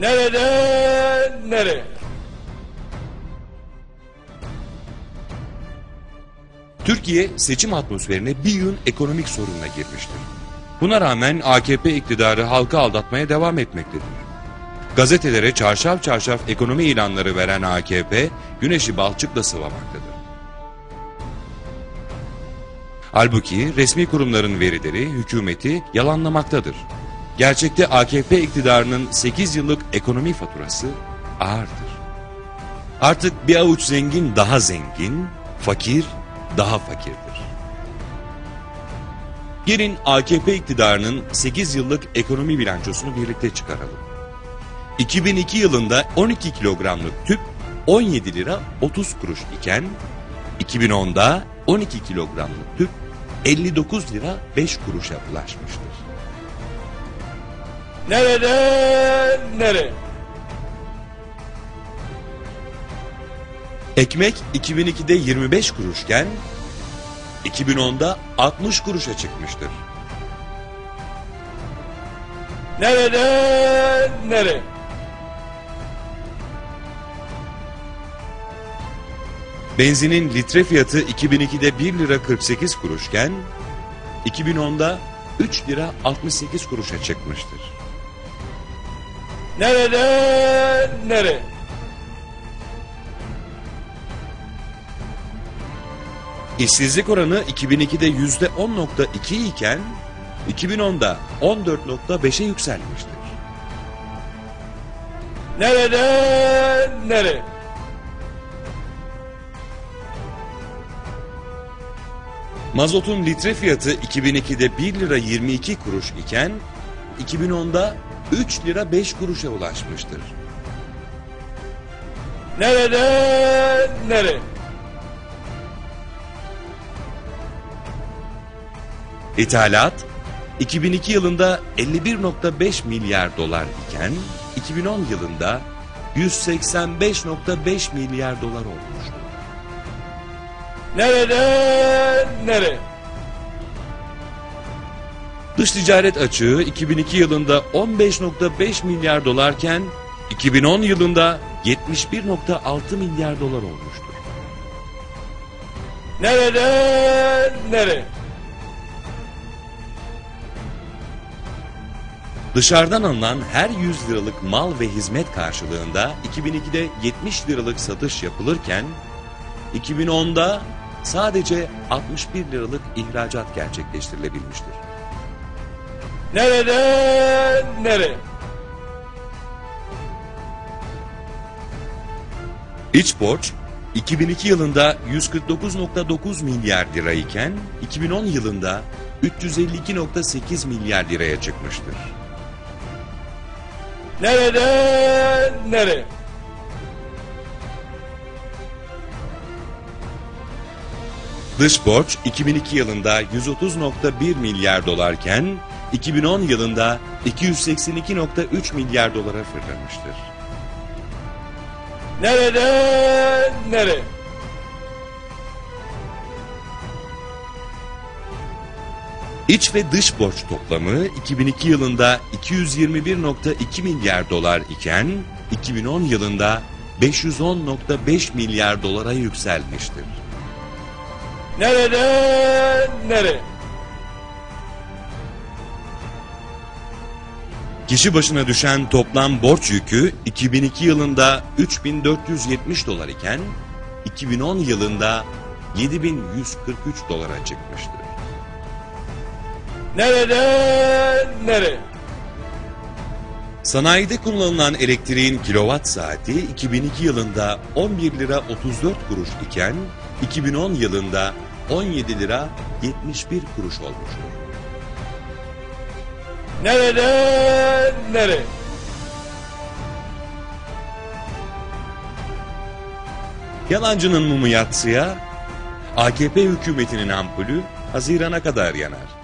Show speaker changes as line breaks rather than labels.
Nereden nereye?
Türkiye seçim atmosferine bir yığın ekonomik sorunla girmiştir. Buna rağmen AKP iktidarı halkı aldatmaya devam etmektedir. Gazetelere çarşaf çarşaf ekonomi ilanları veren AKP, güneşi balçıkla sıvamaktadır. Halbuki resmi kurumların verileri hükümeti yalanlamaktadır. Gerçekte AKP iktidarının 8 yıllık ekonomi faturası ağırdır. Artık bir avuç zengin daha zengin, fakir daha fakirdir. Gelin AKP iktidarının 8 yıllık ekonomi bilançosunu birlikte çıkaralım. 2002 yılında 12 kilogramlık tüp 17 lira 30 kuruş iken 2010'da 12 kilogramlık tüp 59 lira 5 kuruşa ulaşmıştır.
Nereden nereye?
Ekmek 2002'de 25 kuruşken 2010'da 60 kuruşa çıkmıştır.
Nereden nereye?
Benzinin litre fiyatı 2002'de 1 lira 48 kuruşken 2010'da 3 lira 68 kuruşa çıkmıştır.
Nereden nereye?
İşsizlik oranı 2002'de %10.2 iken 2010'da 14.5'e yükselmiştir.
Nereden nereye?
Mazotun litre fiyatı 2002'de 1 lira 22 kuruş iken 2010'da 3 lira 5 kuruşa ulaşmıştır.
Nereden nereye?
İthalat 2002 yılında 51.5 milyar dolar iken 2010 yılında 185.5 milyar dolar olmuştur.
Nereden nereye?
Dış ticaret açığı 2002 yılında 15.5 milyar dolarken 2010 yılında 71.6 milyar dolar olmuştur.
Nereden nereye?
Dışarıdan alınan her 100 liralık mal ve hizmet karşılığında 2002'de 70 liralık satış yapılırken 2010'da sadece 61 liralık ihracat gerçekleştirilebilmiştir.
Nereden nereye?
İç borç 2002 yılında 149.9 milyar lira iken 2010 yılında 352.8 milyar liraya çıkmıştır.
Nereden nereye?
Dış borç 2002 yılında 130.1 milyar dolarken 2010 yılında 282.3 milyar dolara fırlamıştır.
Nereden nereye?
İç ve dış borç toplamı 2002 yılında 221.2 milyar dolar iken 2010 yılında 510.5 milyar dolara yükselmiştir.
Nereden nereye?
Kişi başına düşen toplam borç yükü 2002 yılında 3470 dolar iken 2010 yılında 7143 dolara çıkmıştır.
Nereden nereye?
Sanayide kullanılan elektriğin kilowatt saati 2002 yılında 11 lira 34 kuruş iken 2010 yılında 17 lira 71 kuruş olmuştur.
Nereden nereye?
Yalancının mumu yatsıya, AKP hükümetinin ampulü Haziran'a kadar yanar.